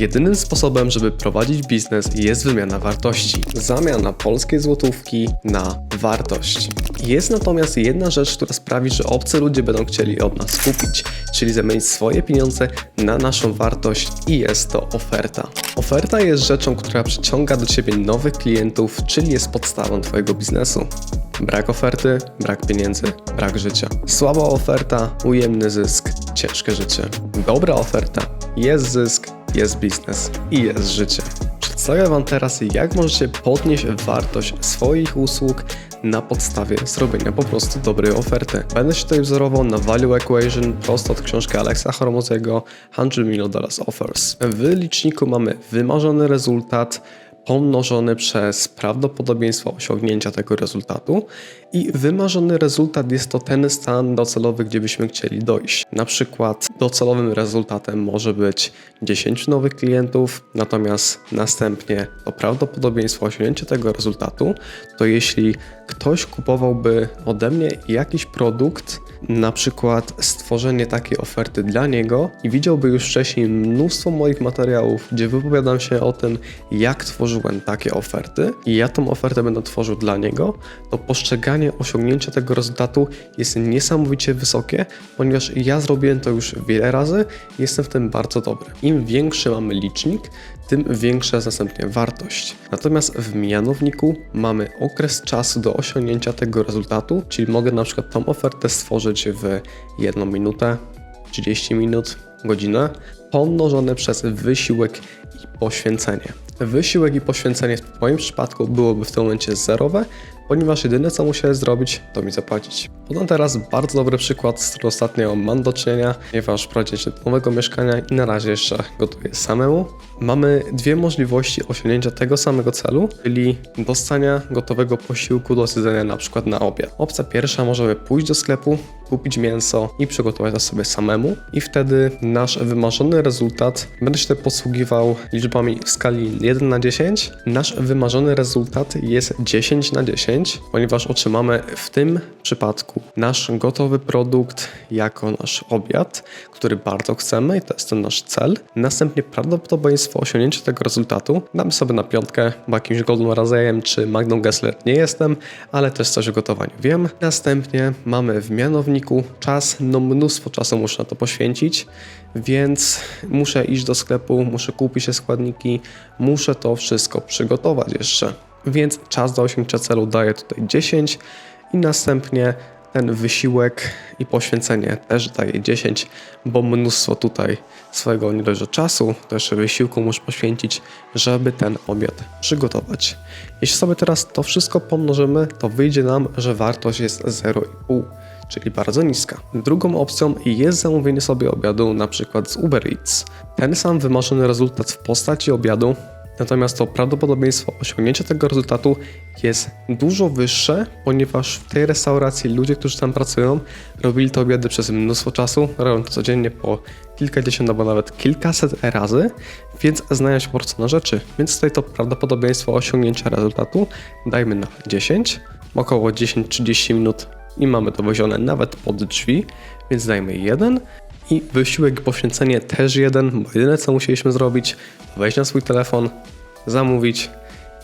Jedynym sposobem, żeby prowadzić biznes jest wymiana wartości. Zamiana polskiej złotówki na wartość. Jest natomiast jedna rzecz, która sprawi, że obcy ludzie będą chcieli od nas kupić, czyli zamienić swoje pieniądze na naszą wartość i jest to oferta. Oferta jest rzeczą, która przyciąga do Ciebie nowych klientów, czyli jest podstawą Twojego biznesu. Brak oferty, brak pieniędzy, brak życia. Słaba oferta, ujemny zysk, ciężkie życie. Dobra oferta, jest zysk, jest biznes i jest życie. Przedstawię Wam teraz, jak możecie podnieść wartość swoich usług na podstawie zrobienia po prostu dobrej oferty. Będę się tutaj wzorował na Value Equation prosto od książki Alexa Hormozego 100 Million Dollars Offers. W liczniku mamy wymarzony rezultat, pomnożony przez prawdopodobieństwo osiągnięcia tego rezultatu i wymarzony rezultat jest to ten stan docelowy, gdzie byśmy chcieli dojść. Na przykład docelowym rezultatem może być 10 nowych klientów, natomiast następnie to prawdopodobieństwo osiągnięcia tego rezultatu to jeśli ktoś kupowałby ode mnie jakiś produkt, na przykład stworzenie takiej oferty dla niego i widziałby już wcześniej mnóstwo moich materiałów, gdzie wypowiadam się o tym, jak tworzyłem takie oferty i ja tą ofertę będę tworzył dla niego, to postrzeganie osiągnięcia tego rezultatu jest niesamowicie wysokie, ponieważ ja zrobiłem to już wiele razy i jestem w tym bardzo dobry. Im większy mamy licznik, tym większa jest następnie wartość. Natomiast w mianowniku mamy okres czasu do osiągnięcia tego rezultatu, czyli mogę na przykład tą ofertę stworzyć w 1 minutę, 30 minut, godzinę, pomnożone przez wysiłek i poświęcenie. Wysiłek i poświęcenie w moim przypadku byłoby w tym momencie zerowe, ponieważ jedyne co musiałem zrobić, to mi zapłacić. Podam teraz bardzo dobry przykład, z którym ostatnio mam do czynienia, ponieważ prowadziłem się do nowego mieszkania i na razie jeszcze gotuję samemu. Mamy dwie możliwości osiągnięcia tego samego celu, czyli dostania gotowego posiłku do zjedzenia na przykład na obiad. Opcja pierwsza możemy pójść do sklepu, kupić mięso i przygotować to sobie samemu i wtedy nasz wymarzony rezultat, będę się posługiwał liczbami w skali 1 na 10. Nasz wymarzony rezultat jest 10 na 10, ponieważ otrzymamy w tym przypadku nasz gotowy produkt jako nasz obiad, który bardzo chcemy i to jest ten nasz cel. Następnie prawdopodobieństwo osiągnięcia tego rezultatu damy sobie na piątkę, bo jakimś Golden Razejem czy Magną Gessler nie jestem, ale też coś o gotowaniu wiem. Następnie mamy w mianowniku czas, no mnóstwo czasu muszę na to poświęcić, więc muszę iść do sklepu, muszę kupić te składniki, muszę to wszystko przygotować jeszcze. Więc czas do osiągnięcia celu daję tutaj 10 i następnie ten wysiłek i poświęcenie też daje 10, bo mnóstwo tutaj swojego nie dość, czasu, jeszcze wysiłku muszę poświęcić, żeby ten obiad przygotować. Jeśli sobie teraz to wszystko pomnożymy, to wyjdzie nam, że wartość jest 0,5 czyli bardzo niska. Drugą opcją jest zamówienie sobie obiadu na przykład z Uber Eats. Ten sam wymarzony rezultat w postaci obiadu Natomiast to prawdopodobieństwo osiągnięcia tego rezultatu jest dużo wyższe, ponieważ w tej restauracji ludzie, którzy tam pracują, robili te obiady przez mnóstwo czasu, robią to codziennie po kilkadziesiąt albo nawet kilkaset razy, więc znają się po prostu na rzeczy. Więc tutaj to prawdopodobieństwo osiągnięcia rezultatu dajmy na 10, około 10-30 minut i mamy to wozione nawet pod drzwi, więc dajmy 1 i wysiłek poświęcenie też jeden, bo jedyne co musieliśmy zrobić, wejść na swój telefon, zamówić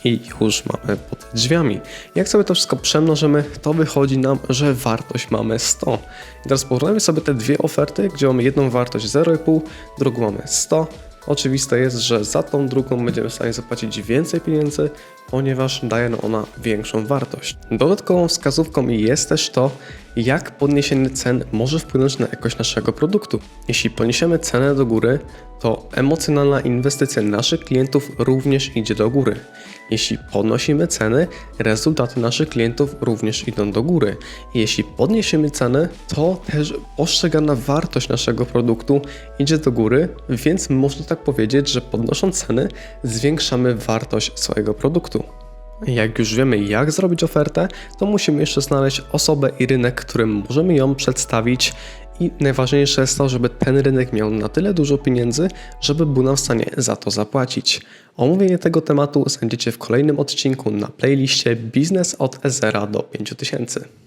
i już mamy pod drzwiami. Jak sobie to wszystko przemnożymy, to wychodzi nam, że wartość mamy 100. I teraz porównajmy sobie te dwie oferty, gdzie mamy jedną wartość 0,5, drugą mamy 100. Oczywiste jest, że za tą drugą będziemy w stanie zapłacić więcej pieniędzy, ponieważ daje nam ona większą wartość. Dodatkową wskazówką jest też to, jak podniesienie cen może wpłynąć na jakość naszego produktu. Jeśli podniesiemy cenę do góry, to emocjonalna inwestycja naszych klientów również idzie do góry. Jeśli podnosimy ceny, rezultaty naszych klientów również idą do góry. Jeśli podniesiemy ceny, to też postrzegana wartość naszego produktu idzie do góry, więc można tak powiedzieć, że podnosząc ceny, zwiększamy wartość swojego produktu. Jak już wiemy, jak zrobić ofertę, to musimy jeszcze znaleźć osobę i rynek, którym możemy ją przedstawić. I najważniejsze jest to, żeby ten rynek miał na tyle dużo pieniędzy, żeby był nam w stanie za to zapłacić. Omówienie tego tematu znajdziecie w kolejnym odcinku na playliście Biznes od 0 do 5000.